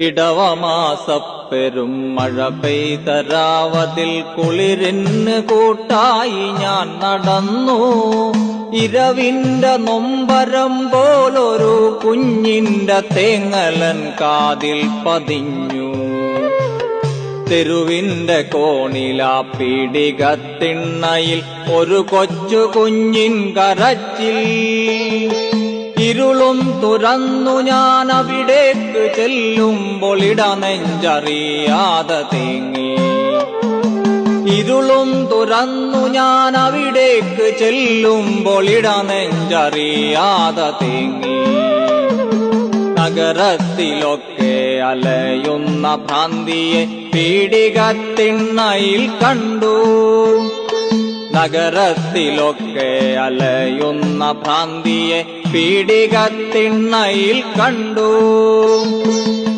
ഇടവമാസപ്പെരും മഴ പെയ്തരാവതിൽ കുളിരിന് കൂട്ടായി ഞാൻ നടന്നു. ഇരവിന്റെ നൊമ്പരം പോലൊരു കുഞ്ഞിന്റെ തേങ്ങലൻ കാതിൽ പതിഞ്ഞു. തെരുവിന്റെ കോണിലാ പിടികത്തിണ്ണയിൽ ഒരു കൊച്ചു കുഞ്ഞിൻ കരച്ചിൽ. ഇരുളും തുറന്നു ഞാൻ അവിടേക്ക് ചെല്ലുമ്പോൾ ഇട നെഞ്ചറിയാതെ തേങ്ങി. ഇരുളും തുറന്നു ഞാൻ അവിടേക്ക് ചെല്ലുമ്പോൾ ഇട നെഞ്ചറിയാതെ തേങ്ങി. നഗരത്തിലൊക്കെ അലയുന്ന ഭ്രാന്തിയെ പീഡികത്തിണ്ണയിൽ കണ്ടു. നഗരത്തിലൊക്കെ അലയുന്ന ഭ്രാന്തിയെ പീഡികത്തിണ്ണയിൽ കണ്ടു.